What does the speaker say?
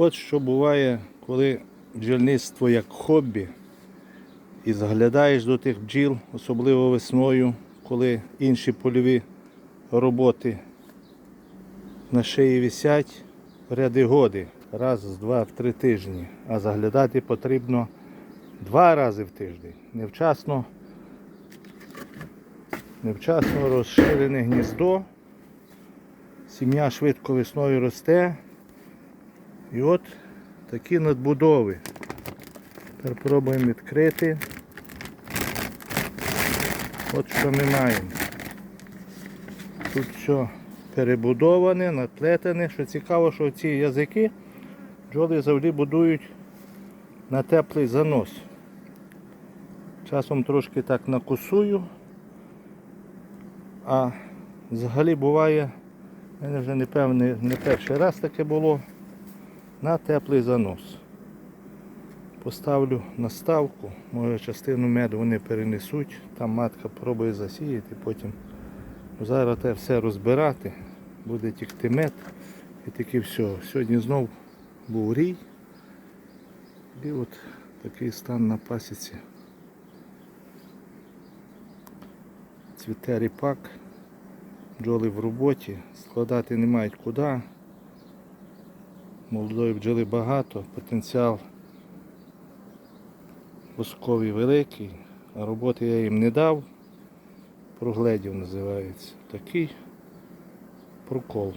От що буває, коли бджільництво як хобі, і заглядаєш до тих бджіл, особливо весною, коли інші польові роботи на шиї висять ряди годи, раз два в три тижні. А заглядати потрібно два рази в тиждень. Невчасно, невчасно розширене гніздо. Сім'я швидко весною росте. І от такі надбудови. Тепер пробуємо відкрити. От що ми маємо. Тут все перебудоване, наплетене. Що цікаво, що ці язики бджоли завжди будують на теплий занос. Часом трошки так накусую, а взагалі буває, в мене вже не певне, не перший раз таке було, на теплий занос. Поставлю наставку, може частину меду вони перенесуть, там матка пробує засіяти, потім зараз те все розбирати, буде тікти мед і таки все. Сьогодні знов був рій. І от такий стан на пасіці. Цвіте ріпак, бджоли в роботі, складати не мають куди. Молодої бджоли багато, потенціал восковий великий, а роботи я їм не дав. Прогледів називається. Такий прокол.